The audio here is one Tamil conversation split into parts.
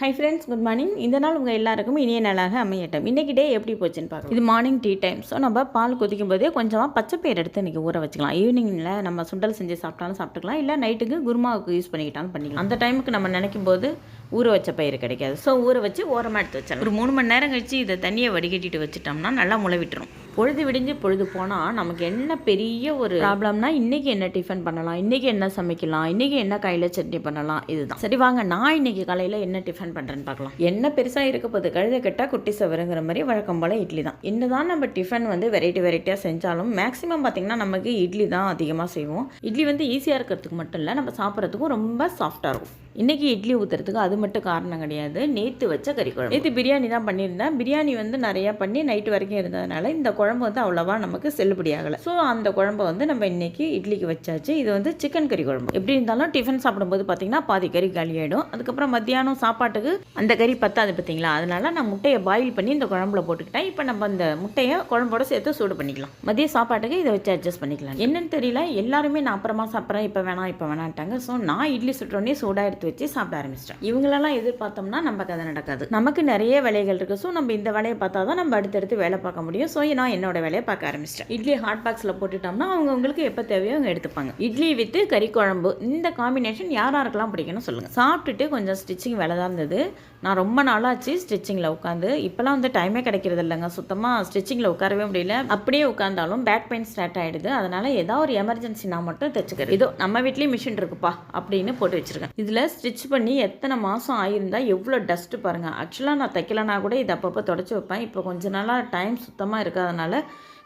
ஹை ஃப்ரெண்ட்ஸ் குட் மார்னிங் இந்த நாள் உங்கள் எல்லாருக்கும் இனிய நாளாக அமையட்டும். இன்றைக்கி டே எப்படி போச்சுன்னு பார்க்கலாம். இது மார்னிங் டீ டைம் ஸோ நம்ம பால் கொதிக்கும் போதே கொஞ்சமாக பச்சைப்பயிர் எடுத்து இன்றைக்கி ஊற வச்சுக்கலாம். ஈவினிங்கில் நம்ம சுண்டல் செஞ்சு சாப்பிட்டாலும் சாப்பிட்டுக்கலாம். இல்லை நைட்டுக்கு குருமாவுக்கு யூஸ் பண்ணிக்கிட்டாலும் பண்ணிக்கலாம். அந்த டைமுக்கு நம்ம நினைக்கும் போது ஊற வச்ச பயிர் கிடைக்காது. ஸோ ஊற வச்சு ஓரமாக எடுத்து வச்சிடலாம் ஒரு மூணு மணி நேரம் கழிச்சு இதை தண்ணியை வடிகட்டிட்டு வச்சுட்டோம்னா நல்லா முளை விட்டுரும். பொழுது விடிஞ்சு பொழுது போனால் நமக்கு என்ன பெரிய ஒரு ப்ராப்ளம்னா இன்றைக்கி என்ன டிஃபன் பண்ணலாம் இன்றைக்கி என்ன சமைக்கலாம் இன்றைக்கி என்ன கையில் சட்னி பண்ணலாம் இதுதான். சரி வாங்க நான் இன்னைக்கு காலையில் என்ன டிஃபன் பண்ணுறேன்னு பார்க்கலாம். என்ன பெருசாக இருக்க போகுது? கழுத கெட்டால் குட்டி சவருங்கிற மாதிரி வழக்கம் போல் இட்லி தான். என்னதான் நம்ம டிஃபன் வந்து வெரைட்டி வெரைட்டியாக செஞ்சாலும் மேக்ஸிமம் பார்த்திங்கன்னா நமக்கு இட்லி தான் அதிகமாக செய்வோம். இட்லி வந்து ஈஸியாக இருக்கிறதுக்கு மட்டும் இல்லை நம்ம சாப்பிட்றதுக்கும் ரொம்ப சாஃப்டாக இருக்கும். இன்றைக்கி இட்லி ஊற்றுறதுக்கு அது மட்டும் காரணம் கிடையாது. நேற்று வச்ச கறி குழம்பு. நேற்று பிரியாணி தான் பண்ணியிருந்தேன். பிரியாணி வந்து நிறையா பண்ணி நைட்டு வரைக்கும் இருந்ததுனால இந்த குழம்பு வந்து அவ்வளோவா நமக்கு செல்லுபடி ஆகலை. ஸோ அந்த குழம்பை வந்து நம்ம இன்றைக்கி இட்லிக்கு வச்சாச்சு. இது வந்து சிக்கன் கறி குழம்பு. எப்படி இருந்தாலும் டிஃபன் சாப்பிடும்போது பார்த்தீங்கன்னா பாதி கறி காலி அதுக்கப்புறம் மத்தியானம் சாப்பாட்டுக்கு அந்த கறி பத்தாது பார்த்தீங்களா அதனால நான் முட்டையை பாயில் பண்ணி இந்த குழம்புல போட்டுக்கிட்டேன். இப்போ நம்ம அந்த முட்டையை குழம்போட சேர்த்து சூடு பண்ணிக்கலாம். மதிய சாப்பாட்டுக்கு இதை வச்சு அட்ஜஸ்ட் பண்ணிக்கலாம். என்னன்னு தெரியல. எல்லாருமே நான் அப்புறமா சாப்பிட்றேன். இப்போ வேணாம் இப்போ வேணான்ட்டாங்க ஸோ நான் இட்லி சுட்டோடனே சூடாக எடுத்து வச்சு சாப்பிட ஆரம்பிச்சிட்டேன் இவங்களெல்லாம் எதிர்பார்த்தோம்னா நமக்கு அது நடக்காது. நமக்கு நிறைய வேலைகள் இருக்குது ஸோ நம்ம இந்த வேலையை பார்த்தா தான் நம்ம அடுத்தடுத்து வேலை பார்க்க முடியும். ஸோ நான் என்னோட வேலையை பார்க்க ஆரம்பிச்சிட்டேன். இட்லி ஹாட் பாக்ஸில் போட்டுட்டோம்னா அவங்கவுங்களுக்கு எப்போ தேவையோ அவங்க எடுத்துப்பாங்க. இட்லி வித்து கறி குழம்பு இந்த காம்பினேஷன் யார் யாருக்கெல்லாம் பிடிக்கும்னு சொல்லுங்கள் சாப்பிட்டுட்டு கொஞ்சம் ஸ்டிச்சிங் வேலை தான் இருந்தது. நான் ரொம்ப நாளாச்சு ஸ்டிச்சிங்கில் உட்காந்து இப்போலாம் வந்து டைமே கிடைக்கிறது இல்லைங்க. சுத்தமாக ஸ்டிச்சிங்கில் உட்காரவே முடியல. அப்படியே உட்காந்தாலும் பேக் பெயின் ஸ்டார்ட் ஆகிடுது அதனால் ஏதாவது ஒரு எமர்ஜென்சி நான் மட்டும் தைச்சுக்கிறேன். இதோ நம்ம வீட்லேயும் மிஷின் இருக்குப்பா அப்படின்னு போட்டு வச்சுருக்கேன். இதில் ஸ்டிச் பண்ணி எத்தனை மாதம் ஆகியிருந்தால் எவ்வளோ டஸ்ட்டு பாருங்கள் ஆக்சுவலாக நான் தைக்கலனா கூட இதை அப்பப்போ தொடச்சி வைப்பேன். இப்போ கொஞ்ச நாளாக டைம் சுத்தமாக இருக்காதனால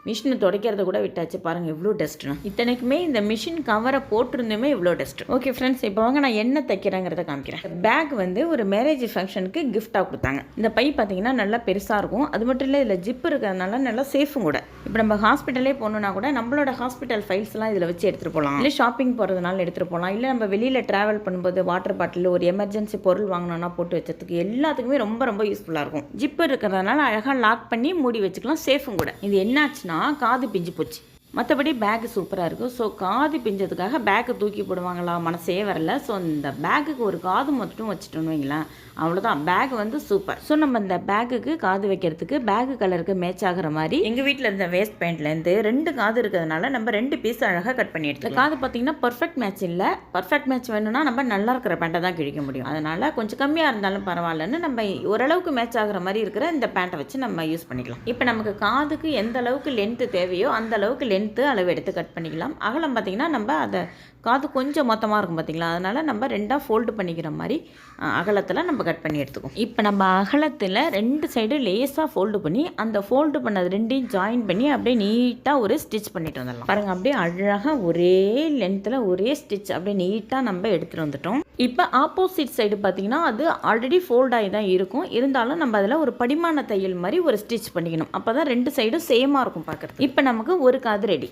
மிஷினை துடைக்கிறத கூட விட்டாச்சு. பாருங்கள் எவ்வளோ டஸ்ட்னா இத்தனைக்குமே இந்த மிஷின் கவரை போட்டிருந்துமே இவ்வளோ டஸ்ட் ஓகே ஃப்ரெண்ட்ஸ் இப்போ வாங்க நான் என்ன தைக்கிறேங்கிறத காமிக்கிறேன். பேக் வந்து ஒரு மேரேஜ் ஃபங்க்ஷனுக்கு கிஃப்டாக கொடுத்தாங்க. இந்த பை பார்த்தீங்கன்னா நல்லா பெருசாக இருக்கும். அது மட்டும் இல்லை இதில் ஜிப் இருக்கிறதுனால நல்லா சேஃபும் கூட. இப்போ நம்ம ஹாஸ்பிட்டலே போகணுன்னா கூட நம்மளோட ஹாஸ்பிட்டல் ஃபைல்ஸ்லாம் இதில் வச்சு எடுத்துகிட்டு போகலாம். இல்லை ஷாப்பிங் போகிறதுனால எடுத்துகிட்டு போகலாம். இல்லை நம்ம வெளியில் ட்ராவல் பண்ணும்போது வாட்டர் பாட்டில் ஒரு எமர்ஜென்சி பொருள் வாங்கணும்னா போட்டு வச்சதுக்கு எல்லாத்துக்குமே ரொம்ப ரொம்ப யூஸ்ஃபுல்லாக இருக்கும். ஜிப்பு இருக்கிறதுனால அழகாக லாக் பண்ணி மூடி வச்சுக்கலாம் சேஃபும் கூட. இது என்னாச்சுன்னா காது பிஞ்சு போச்சு. மற்றபடி பேக்கு சூப்பராக இருக்கும். ஸோ காது பிஞ்சதுக்காக பேக்கை தூக்கி போடுவாங்களா? மனசே வரல. ஸோ இந்த பேக்குக்கு ஒரு காது மட்டும் வச்சுட்டோன்னு வைங்களேன். அவ்வளோதான் பேக் வந்து சூப்பர் ஸோ நம்ம இந்த பேக்குக்கு காது வைக்கிறதுக்கு பேக்கு கலருக்கு மேட்ச் ஆகிற மாதிரி எங்கள் வீட்டில் இருந்த வேஸ்ட் பேண்ட்லேருந்து ரெண்டு காது இருக்கிறதுனால நம்ம ரெண்டு பீஸ் அழகாக கட் பண்ணி எடுத்து காது பார்த்தீங்கன்னா பர்ஃபெக்ட் மேட்ச் இல்லை. பர்ஃபெக்ட் மேட்ச் வேணும்னா நம்ம நல்லா இருக்கிற பேண்ட்டை தான் கிழிக்க முடியும். அதனால் கொஞ்சம் கம்மியாக இருந்தாலும் பரவாயில்லன்னு நம்ம ஓரளவுக்கு மேட்ச் ஆகிற மாதிரி இருக்கிற இந்த பேண்ட்டை வச்சு நம்ம யூஸ் பண்ணிக்கலாம். இப்போ நமக்கு காதுக்கு எந்த அளவுக்கு லென்த்து தேவையோ அந்த அளவுக்கு லென்த்து அளவு எடுத்து கட் பண்ணிக்கலாம். அகலம் பார்த்திங்கன்னா நம்ம அதை காது கொஞ்சம் மொத்தமாக இருக்கும் பார்த்திங்களா அதனால் நம்ம ரெண்டாக ஃபோல்டு பண்ணிக்கிற மாதிரி அகலத்தில் நம்ம கட் பண்ணி எடுத்துக்குவோம். இப்போ நம்ம அகலத்தில் ரெண்டு சைடு லேஸாக ஃபோல்டு பண்ணி அந்த ஃபோல்டு பண்ணது ரெண்டையும் ஜாயின் பண்ணி அப்படியே நீட்டாக ஒரு ஸ்டிச் பண்ணிட்டு வந்துடலாம். பாருங்கள் அப்படியே அழகாக ஒரே லென்த்தில் ஒரே ஸ்டிச் அப்படியே நீட்டாக நம்ம எடுத்துகிட்டு வந்துட்டோம். இப்போ ஆப்போசிட் சைடு பார்த்திங்கன்னா அது ஆல்ரெடி ஃபோல்டாகி தான் இருக்கும். இருந்தாலும் நம்ம அதில் ஒரு படிமான தையல் மாதிரி ஒரு ஸ்டிச் பண்ணிக்கணும். அப்போ தான் ரெண்டு சைடும் சேமாக இருக்கும் பார்க்குறது இப்போ நமக்கு ஒரு காது ரெடி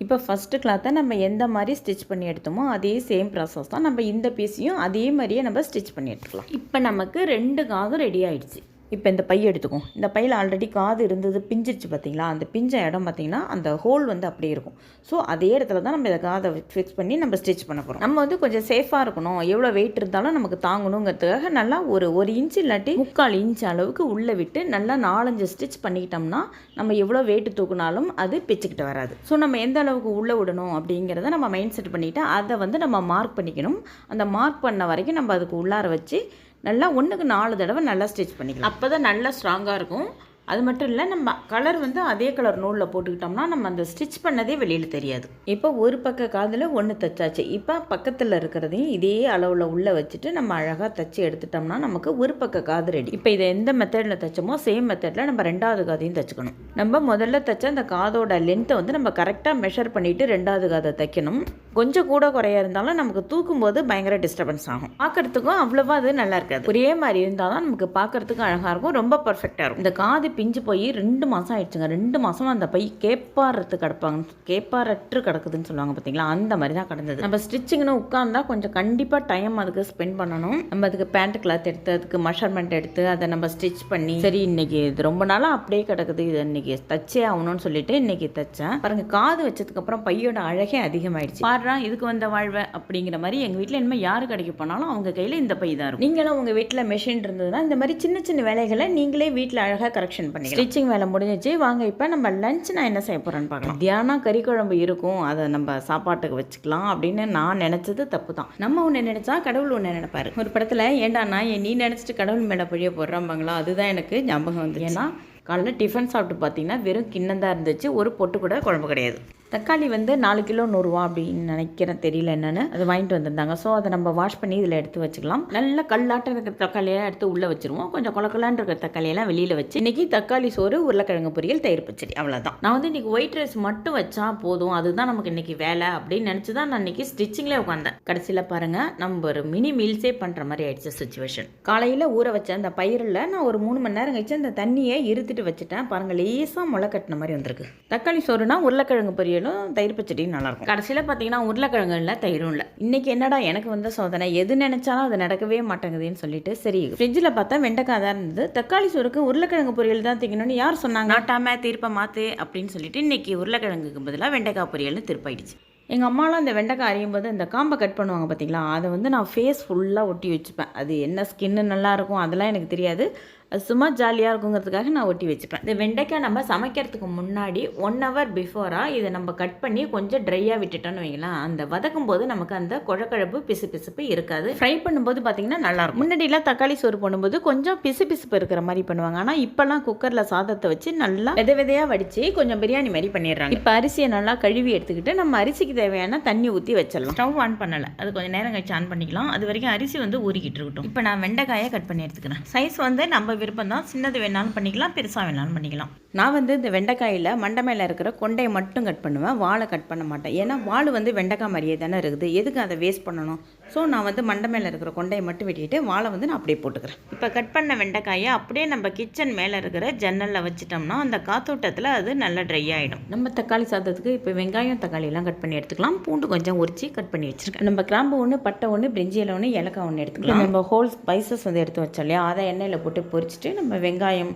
இப்போ ஃபஸ்ட்டு கிளாத்தை நம்ம எந்த மாதிரி ஸ்டிச் பண்ணி எடுத்தோமோ அதே சேம் ப்ராசஸ் தான் நம்ம இந்த பீஸையும் அதே மாதிரியே நம்ம ஸ்டிச் பண்ணி எடுத்துக்கலாம். இப்போ நமக்கு ரெண்டு காதும் ரெடி ஆகிடுச்சு இப்போ இந்த பை எடுத்துக்கும் இந்த பையில் ஆல்ரெடி காது இருந்தது பிஞ்சிருச்சு பார்த்தீங்களா? அந்த பிஞ்ச இடம் பார்த்தீங்கன்னா அந்த ஹோல் வந்து அப்படியே இருக்கும். ஸோ அதே இடத்துல தான் நம்ம இதை காதை ஃபிக்ஸ் பண்ணி நம்ம ஸ்டிச் பண்ண போகிறோம் நம்ம வந்து கொஞ்சம் சேஃபாக இருக்கணும். எவ்வளோ வெயிட் இருந்தாலும் நமக்கு தாங்கணுங்கிறதுக்காக நல்லா ஒரு ஒரு இன்ச் இல்லாட்டி முக்கால் இன்ச் அளவுக்கு உள்ளே விட்டு நல்லா நாலஞ்சு ஸ்டிச் பண்ணிக்கிட்டோம்னா நம்ம எவ்வளோ வெயிட் தூக்குனாலும் அது பிச்சுக்கிட்டு வராது. ஸோ நம்ம எந்த அளவுக்கு உள்ளே விடணும் அப்படிங்கிறத நம்ம மைண்ட் செட் பண்ணிவிட்டு அதை வந்து நம்ம மார்க் பண்ணிக்கணும். அந்த மார்க் பண்ண வரைக்கும் நம்ம அதுக்கு உள்ளார வச்சு நல்லா ஒன்றுக்கு நாலு தடவை நல்லா ஸ்டிச் பண்ணிக்கலாம். அப்போ தான் நல்லா ஸ்ட்ராங்காக இருக்கும். அது மட்டும் இல்லை நம்ம கலர் வந்து அதே கலர் நூலில் போட்டுக்கிட்டோம்னா நம்ம அந்த ஸ்டிச் பண்ணதே வெளியில் தெரியாது. இப்போ ஒரு பக்க காதில் ஒன்று தைச்சாச்சு. இப்போ பக்கத்தில் இருக்கிறதையும் இதே அளவில் உள்ளே வச்சுட்டு நம்ம அழகாக தைச்சி எடுத்துட்டோம்னா நமக்கு ஒரு பக்க காது ரெடி இப்போ இதை எந்த மெத்தடில் தைச்சோமோ சேம் மெத்தடில் நம்ம ரெண்டாவது காதையும் தைச்சுக்கணும். நம்ம முதல்ல தைச்ச அந்த காதோட லென்த்தை வந்து நம்ம கரெக்டாக மெஷர் பண்ணிவிட்டு ரெண்டாவது காதை தைக்கணும். கொஞ்சம் கூட குறையா இருந்தாலும் நமக்கு தூக்கும் போது பயங்கர டிஸ்டர்பன்ஸ் ஆகும். பார்க்குறதுக்கும் அவ்வளோவா அது நல்லா இருக்காது. ஒரே மாதிரி இருந்தால் தான் நமக்கு பார்க்குறதுக்கு அழகாக இருக்கும். ரொம்ப பர்ஃபெக்டாக இருக்கும். இந்த காது பிஞ்சு போய் ரெண்டு மாதம் ஆயிடுச்சுங்க. ரெண்டு மாதம் அந்த பை கேப்பாரத்து கிடப்பாங்க. கேப்பாரற்று கிடக்குதுன்னு சொல்லுவாங்க பார்த்தீங்களா அந்த மாதிரி தான் கிடந்தது. நம்ம ஸ்டிச்சிங்னு உட்காந்தா கொஞ்சம் கண்டிப்பாக டைம் அதுக்கு ஸ்பெண்ட் பண்ணணும். நம்ம அதுக்கு பேண்ட் கிளாத் எடுத்து அதுக்கு மெஷர்மெண்ட் எடுத்து அதை நம்ம ஸ்டிச் பண்ணி சரி இன்னைக்கு இது ரொம்ப நாளாக அப்படியே கிடக்குது. இது இன்னைக்கு தச்சே ஆகணும்னு சொல்லிட்டு இன்னைக்கு தைச்சேன். பாருங்க காது வச்சதுக்கு அப்புறம் பையோட அழகே அதிகமாயிடுச்சு. பாடுறா இதுக்கு வந்த வாழ்வை அப்படிங்கிற மாதிரி எங்கள் வீட்டில் இனிமேல் யார் கடைக்கு போனாலும் அவங்க கையில் இந்த பை தான் இருக்கும். நீங்களும் உங்கள் வீட்டில் மெஷின் இருந்ததுன்னா இந்த மாதிரி சின்ன சின்ன வேலைகளை நீங்களே வீட்டில் அழகாக கரெக்ஷன் பண்ணி ஸ்டிச்சிங் வேலை முடிஞ்சிச்சு. வாங்க இப்போ நம்ம லஞ்ச் நான் என்ன செய்ய போகிறேன்னு பார்க்கலாம். தியானம் கறி குழம்பு இருக்கும். அதை நம்ம சாப்பாட்டுக்கு வச்சுக்கலாம் அப்படின்னு நான் நினச்சது தப்பு தான் நம்ம ஒன்று நினச்சா கடவுள் ஒன்று நினைப்பாரு. ஒரு படத்தில் ஏண்டா நான் நீ நினச்சிட்டு கடவுள் மேலே பொழிய போடுறாம்பாங்களா அதுதான் எனக்கு ஞாபகம் வந்து ஏன்னா காலைல டிஃபன் சாப்பிட்டு பார்த்தீங்கன்னா வெறும் கிண்ணம் தான் இருந்துச்சு. ஒரு பொட்டு கூட குழம்பு கிடையாது. தக்காளி வந்து நாலு கிலோ நூறுரூவா அப்படின்னு நினைக்கிறேன் தெரியல என்னென்னு. அது வாங்கிட்டு வந்திருந்தாங்க. ஸோ அதை நம்ம வாஷ் பண்ணி இதில் எடுத்து வச்சுக்கலாம். நல்ல கல்லாட்டம் இருக்கிற தக்காளியெல்லாம் எடுத்து உள்ளே வச்சுருவோம். கொஞ்சம் குளக்கலான் இருக்கிற தக்காளியெல்லாம் வெளியில் வச்சு இன்றைக்கி தக்காளி சோறு உருளைக்கிழங்கு பொரியல் தயிர் பச்சடி. அவ்வளோதான் நான் வந்து இன்றைக்கி ஒயிட் ரைஸ் மட்டும் வச்சா போதும். அதுதான் நமக்கு இன்றைக்கி வேலை அப்படின்னு நினச்சி தான் நான் இன்றைக்கி ஸ்டிச்சிங்லேயே உட்காந்தேன் கடைசியில் பாருங்கள் நம்ம ஒரு மினி மீல்ஸே பண்ணுற மாதிரி ஆயிடுச்சு சுச்சுவேஷன் காலையில் ஊற வச்ச அந்த பயிரில் நான் ஒரு மூணு மணி நேரம் கழிச்சு அந்த தண்ணியை இருத்துட்டு வச்சுட்டேன். பாருங்கள் லேசாக முளை கட்டின மாதிரி வந்திருக்கு. தக்காளி சோறுனா உருளைக்கிழங்கு பொரியல் பொரியலும் தயிர் பச்சடியும் நல்லாயிருக்கும். கடைசியில் பார்த்தீங்கன்னா உருளைக்கிழங்கு இல்லை தயிரும் இல்லை. இன்னைக்கு என்னடா எனக்கு வந்த சோதனை? எது நினைச்சாலும் அது நடக்கவே மாட்டேங்குதுன்னு சொல்லிட்டு சரி ஃப்ரிட்ஜில் பார்த்தா வெண்டைக்காய் தான் இருந்தது. தக்காளி சோறுக்கு உருளைக்கிழங்கு பொரியல் தான் திங்கணும்னு யார் சொன்னாங்க? நாட்டாம தீர்ப்ப மாத்து அப்படின்னு சொல்லிட்டு இன்னைக்கு உருளைக்கிழங்குக்கு பதிலாக வெண்டைக்காய் பொரியல்னு திருப்பாயிடுச்சு. எங்கள் அம்மாலாம் அந்த வெண்டைக்காய் அரியும் போது இந்த காம்பை கட் பண்ணுவாங்க பார்த்தீங்களா அதை வந்து நான் ஃபேஸ் ஃபுல்லாக ஒட்டி வச்சுப்பேன். அது என்ன ஸ்கின்னு நல்லா இருக்கும் அதெல்லாம் எனக்கு தெரியாது. அது சும்மா ஜாலியாக இருக்குங்கிறதுக்காக நான் ஒட்டி வச்சுப்பேன். இந்த வெண்டைக்காய் நம்ம சமைக்கிறதுக்கு முன்னாடி ஒன் ஹவர் பிஃபோராக இதை நம்ம கட் பண்ணி கொஞ்சம் ட்ரையாக விட்டுட்டோம்னு வைங்களேன். அந்த வதக்கும் போது நமக்கு அந்த குழக்கழப்பு பிசு பிசுப்பு இருக்காது. ஃப்ரை பண்ணும்போது பார்த்தீங்கன்னா நல்லாயிருக்கும். முன்னாடிலாம் தக்காளி சோறு பண்ணும்போது கொஞ்சம் பிசு பிசுப்பு இருக்கிற மாதிரி பண்ணுவாங்க. ஆனால் இப்போல்லாம் குக்கரில் சாதத்தை வச்சு நல்லா வித விதையாக வடித்து கொஞ்சம் பிரியாணி மாதிரி பண்ணிடுறாங்க. இப்போ அரிசியை நல்லா கழுவி எடுத்துக்கிட்டு நம்ம அரிசிக்கு தேவையான தண்ணி ஊற்றி வச்சிடலாம். ஸ்டவ் ஆன் பண்ணலை. அது கொஞ்சம் நேரம் கழிச்சு ஆன் பண்ணிக்கலாம். அது வரைக்கும் அரிசி வந்து ஊறிக்கிட்டு இருக்கட்டும். இப்போ நான் வெண்டைக்காயை கட் பண்ணி எடுத்துக்கிறேன். சைஸ் வந்து நம்ம விருப்பம் தான் சின்னது வேணாலும் பண்ணிக்கலாம் பெருசாக வேணாலும் பண்ணிக்கலாம். நான் வந்து இந்த வெண்டைக்காயில் மண்டை மேலே இருக்கிற கொண்டையை மட்டும் கட் பண்ணுவேன் வாழை கட் பண்ண மாட்டேன். ஏன்னா வாள் வந்து வெண்டைக்காய் மாதிரியே தானே இருக்குது. எதுக்கு அதை வேஸ்ட் பண்ணணும்? ஸோ நான் வந்து மண்டை மேலே இருக்கிற கொண்டையை மட்டும் வெட்டிட்டு வாழை வந்து நான் அப்படியே போட்டுக்கிறேன். இப்போ கட் பண்ண வெண்டைக்காயை அப்படியே நம்ம கிச்சன் மேலே இருக்கிற ஜன்னலில் வச்சிட்டோம்னா அந்த காத்தோட்டத்தில் அது நல்லா ட்ரை ஆகிடும் நம்ம தக்காளி சாதத்துக்கு இப்போ வெங்காயம் தக்காளி எல்லாம் கட் பண்ணி எடுத்துக்கலாம். பூண்டு கொஞ்சம் உரிச்சு கட் பண்ணி வச்சிருக்கேன். நம்ம கிராம்பு ஒன்று பட்டை ஒன்று பிரிஞ்சி இலை ஒன்று ஏலக்காய் ஒன்று எடுத்துக்கலாம். நம்ம ஹோல் ஸ்பைசஸ் வந்து எடுத்து வச்சோம் இல்லையா? அதை எண்ணெயில் போட்டு பொரிச்சிட்டு நம்ம வெங்காயம்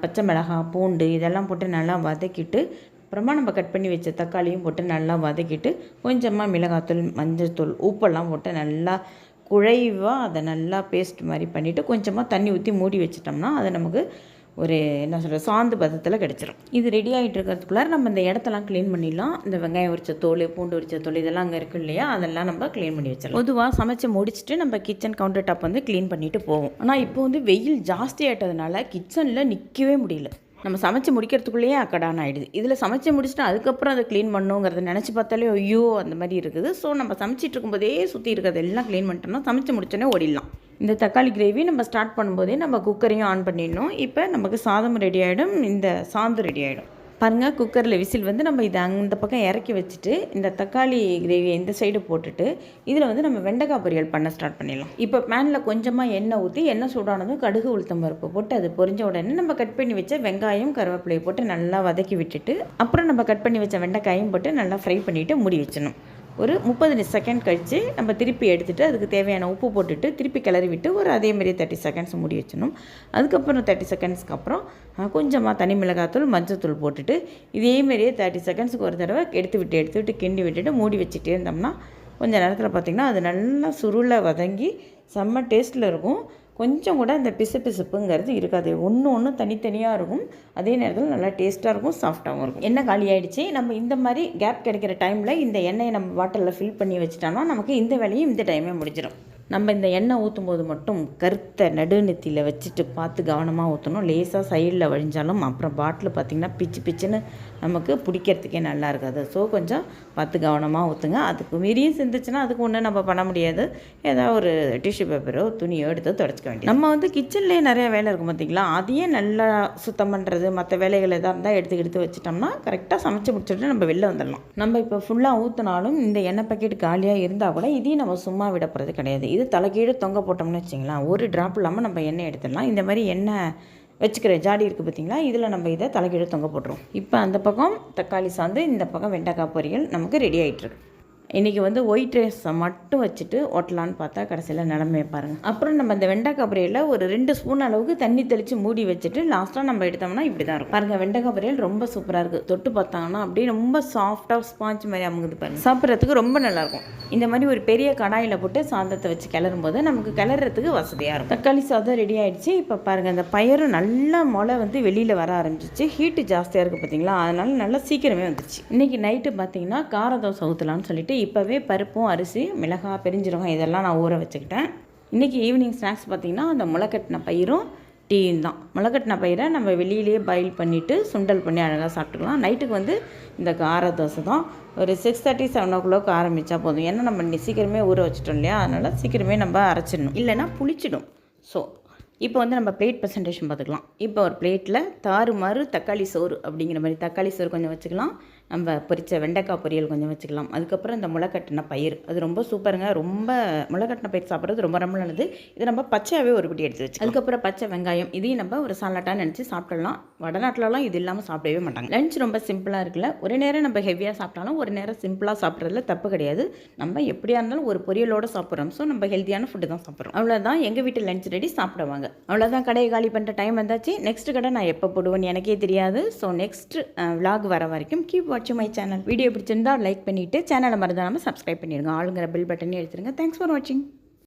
பச்சை மிளகாய் பூண்டு இதெல்லாம் போட்டு நல்லா வதக்கிட்டு அப்புறமா நம்ம கட் பண்ணி வச்ச தக்காளியும் போட்டு நல்லா வதக்கிட்டு கொஞ்சமாக மிளகாத்தூள் மஞ்சள்தூள் உப்பெல்லாம் போட்டு நல்லா குழைவாக அதை நல்லா பேஸ்ட் மாதிரி பண்ணிவிட்டு கொஞ்சமாக தண்ணி ஊற்றி மூடி வச்சிட்டோம்னா அது நமக்கு ஒரு என்ன சொல்கிறது சாந்து பதத்தில் கிடச்சிரும். இது ரெடி ஆகிட்டு இருக்கிறதுக்குள்ளார நம்ம இந்த இடத்தெல்லாம் க்ளீன் பண்ணிடலாம். இந்த வெங்காயம் உரிச்ச தோல் பூண்டு உரிச்ச தோல் இதெல்லாம் அங்கே இருக்கு இல்லையா? அதெல்லாம் நம்ம க்ளீன் பண்ணி வச்சிடலாம். பொதுவாக சமைச்சு முடிச்சுட்டு நம்ம கிச்சன் கவுண்டர் டாப் வந்து க்ளீன் பண்ணிட்டு போவோம். ஆனால் இப்போ வந்து வெயில் ஜாஸ்தி ஆகிட்டதுனால கிச்சனில் நிற்கவே முடியல. நம்ம சமைச்சு முடிக்கிறதுக்குள்ளேயே அக்கடான் ஆகிடுது இதில் சமைச்சு முடிச்சுட்டு அதுக்கப்புறம் அதை க்ளீன் பண்ணுங்கிறத நினச்சி பார்த்தாலே ஐயோ அந்த மாதிரி இருக்குது. ஸோ நம்ம சமைச்சிட்டு இருக்கும்போதே சுற்றி இருக்கிறது எல்லாம் க்ளீன் பண்ணிட்டோம்னா சமைச்சு முடிச்சோன்னே ஓடிடலாம். இந்த தக்காளி கிரேவி நம்ம ஸ்டார்ட் பண்ணும்போதே நம்ம குக்கரையும் ஆன் பண்ணிடணும். இப்போ நமக்கு சாதம் ரெடி ஆகிடும் இந்த சாந்து ரெடி ஆகிடும் பாருங்கள் குக்கரில் விசில் வந்து நம்ம இதை அந்த பக்கம் இறக்கி வச்சுட்டு இந்த தக்காளி கிரேவியை இந்த சைடு போட்டுட்டு இதில் வந்து நம்ம வெண்டைக்காய் பொரியல் பண்ண ஸ்டார்ட் பண்ணிடலாம். இப்போ பேனில் கொஞ்சமாக எண்ணெய் ஊற்றி எண்ணெய் சூடானதும் கடுகு உளுத்தம் பருப்பு போட்டு அது பொரிஞ்ச உடனே நம்ம கட் பண்ணி வச்ச வெங்காயம் கருவேப்பிலையை போட்டு நல்லா வதக்கி விட்டுட்டு அப்புறம் நம்ம கட் பண்ணி வச்ச வெண்டைக்காயும் போட்டு நல்லா ஃப்ரை பண்ணிவிட்டு மூடி வச்சிடணும். ஒரு முப்பது செகண்ட் கழித்து நம்ம திருப்பி எடுத்துகிட்டு அதுக்கு தேவையான உப்பு போட்டுட்டு திருப்பி கிளறி விட்டு ஒரு அதேமாரி தேர்ட்டி செகண்ட்ஸ் மூடி வச்சிடணும். அதுக்கப்புறம் தேர்ட்டி செகண்ட்ஸ்க்கு அப்புறம் கொஞ்சமாக தனி மிளகாத்தூள் மஞ்சத்தூள் போட்டுட்டு இதேமாரியே தேர்ட்டி செகண்ட்ஸ்க்கு ஒரு தடவை எடுத்து விட்டு எடுத்து விட்டு கிண்டி விட்டுட்டு மூடி வச்சுட்டே இருந்தோம்னா கொஞ்சம் நேரத்தில் பார்த்திங்கன்னா அது நல்லா சுருளை வதங்கி செம்ம டேஸ்ட்டில் இருக்கும். கொஞ்சம் கூட அந்த பிசு பிசுப்புங்கிறது இருக்காது. ஒன்று ஒன்று தனித்தனியாக இருக்கும். அதே நேரத்தில் நல்லா டேஸ்ட்டாக இருக்கும் சாஃப்டாகவும் இருக்கும். எண்ணெய் காலி ஆகிடுச்சு நம்ம இந்த மாதிரி கேப் கிடைக்கிற டைமில் இந்த எண்ணெயை நம்ம பாட்டிலில் ஃபில் பண்ணி வச்சுட்டோம்னா நமக்கு இந்த வேலையும் இந்த டைமே முடிஞ்சிடும் நம்ம இந்த எண்ணெய் ஊற்றும் போது மட்டும் கருத்தை நடுநெத்தியில் வச்சுட்டு பார்த்து கவனமாக ஊற்றணும் லேசாக சைடில் வழிஞ்சாலும் அப்புறம் பாட்டில் பார்த்திங்கன்னா பிச்சு பிச்சுன்னு நமக்கு பிடிக்கிறதுக்கே நல்லா இருக்காது. ஸோ கொஞ்சம் பார்த்து கவனமாக ஊற்றுங்க அதுக்கு மீறியும் சிந்துச்சுன்னா அதுக்கு ஒன்றும் நம்ம பண்ண முடியாது. ஏதாவது ஒரு டிஷ்யூ பேப்பரோ துணியோ எடுத்து தொடச்சிக்க வேண்டியது. நம்ம வந்து கிச்சன்லேயே நிறைய வேலை இருக்கும் பார்த்திங்களா அதையே நல்லா சுத்தம் பண்ணுறது மற்ற வேலைகள் எதாக இருந்தால் எடுத்து எடுத்து வச்சிட்டோம்னா கரெக்டாக சமைச்சு முடிச்சுட்டு நம்ம வெளில வந்துடலாம். நம்ம இப்போ ஃபுல்லாக ஊற்றினாலும் இந்த எண்ணெய் பாக்கெட் காலியாக இருந்தால் கூட இதையும் நம்ம சும்மா விட போகிறது கிடையாது. இது தலைக்கீழே தொங்க போட்டோம்னு வச்சிங்களா ஒரு ட்ராப் இல்லாமல் நம்ம எண்ணெய் எடுத்துடலாம். இந்த மாதிரி எண்ணெய் வச்சுக்கிற ஜாடி இருக்குது பார்த்திங்களா? இதில் நம்ம இதை தலைகீழ தொங்க போட்டுருவோம். இப்போ அந்த பக்கம் தக்காளி சாந்து இந்த பக்கம் வெண்டைக்காய் பொரியல் நமக்கு ரெடி ஆகிட்டுருக்கு இன்றைக்கி வந்து ஒயிட் ரைஸை மட்டும் வச்சுட்டு ஓட்டலான்னு பார்த்தா கடைசியில் நிலமையை பாருங்கள் அப்புறம் நம்ம இந்த வெண்டைக்காய் பொரியலில் ஒரு ரெண்டு ஸ்பூன் அளவுக்கு தண்ணி தெளித்து மூடி வச்சுட்டு லாஸ்ட்டாக நம்ம எடுத்தோம்னா இப்படி தான் இருக்கும். பாருங்கள் வெண்டைக்காய் பொரியல் ரொம்ப சூப்பராக இருக்குது தொட்டு பார்த்தாங்கன்னா அப்படியே ரொம்ப சாஃப்டாக ஸ்பாஞ்ச் மாதிரி அமுகுது பாருங்கள் சாப்பிட்றதுக்கு ரொம்ப நல்லாயிருக்கும். இந்த மாதிரி ஒரு பெரிய கடாயில் போட்டு சாதத்தை வச்சு கிளறும் போது நமக்கு கிளறதுக்கு வசதியாக இருக்கும். தக்காளி சாதம் ரெடி ஆகிடுச்சு இப்போ பாருங்கள் அந்த பயரும் நல்லா முளை வந்து வெளியில் வர ஆரம்பிச்சிச்சு. ஹீட்டு ஜாஸ்தியாக இருக்குது பார்த்தீங்களா அதனால நல்லா சீக்கிரமே வந்துச்சு இன்றைக்கி நைட்டு பார்த்தீங்கன்னா கார தோசை ஊற்றலான்னு சொல்லிட்டு இப்போவே பருப்பும் அரிசி மிளகாய் பெருஞ்சீரகம் இதெல்லாம் நான் ஊற வச்சுக்கிட்டேன். இன்றைக்கி ஈவினிங் ஸ்நாக்ஸ் பார்த்திங்கன்னா அந்த முளைக்கட்டின பயிரும் டீயும் தான். முளைக்கட்டின பயிரை நம்ம வெளியிலேயே பாயில் பண்ணிவிட்டு சுண்டல் பண்ணி அழகாக சாப்பிட்டுக்கலாம். நைட்டுக்கு வந்து இந்த கார தோசை தான். ஒரு six thirty seven o'clock ஆரம்பித்தா போதும். ஏன்னா நம்ம சீக்கிரமே ஊற வச்சிட்டோம் இல்லையா? அதனால் சீக்கிரமே நம்ம அரைச்சிடணும். இல்லைன்னா புளிச்சிடும். ஸோ இப்போ வந்து நம்ம பிளேட் ப்ரெசன்டேஷன் பார்த்துக்கலாம். இப்போ ஒரு பிளேட்டில் தாறுமாறு தக்காளி சோறு அப்படிங்கிற மாதிரி தக்காளி சோறு கொஞ்சம் வச்சுக்கலாம். நம்ம பொரிச்ச வெண்டைக்காய் பொரியல் கொஞ்சம் வச்சுக்கலாம். அதுக்கப்புறம் இந்த முளைக்கட்டின பயிர் அது ரொம்ப சூப்பருங்க. ரொம்ப முளைக்கட்டின பயிர் சாப்பிட்றது ரொம்ப ரொம்ப நல்லது. இது நம்ம பச்சையாகவே ஒரு பிடி எடுத்து வச்சு அதுக்கப்புறம் பச்சை வெங்காயம். இதையும் நம்ம ஒரு சாலட்டாக நினச்சி சாப்பிடலாம். வடநாட்டிலலாம் இது இல்லாமல் சாப்பிடவே மாட்டாங்க. லஞ்ச் ரொம்ப சிம்பிளாக இருக்குல்ல. ஒரு நேரம் நம்ம ஹெவியாக சாப்பிட்டாலும் ஒரு நேரம் சிம்பிளாக சாப்பிட்றதுல தப்பு கிடையாது. நம்ம எப்படியா இருந்தாலும் ஒரு பொரியலோடு சாப்பிட்றோம். ஸோ நம்ம ஹெல்த்தியான ஃபுட்டு தான் சாப்பிட்றோம். அவ்வளோதான் எங்கள் வீட்டு லஞ்ச் ரெடி சாப்பிடுவாங்க. அவ்வளோதான் கடையை காலி பண்ணுற டைம் வந்தாச்சு. நெக்ஸ்ட் கடை நான் எப்போ போடுவேன்னு எனக்கே தெரியாது. ஸோ நெக்ஸ்ட் விலாக் வர வரைக்கும் கீப் வாட்சிங் மை சேனல் வீடியோ பிடிச்சிருந்தா லைக் பண்ணிவிட்டு சேனலை மறந்துடாமல் சப்ஸ்கிரைப் பண்ணிடுங்க. ஆளுங்கிற பில் பட்டனே எடுத்துருங்க தேங்க்ஸ் ஃபார் வாட்சிங்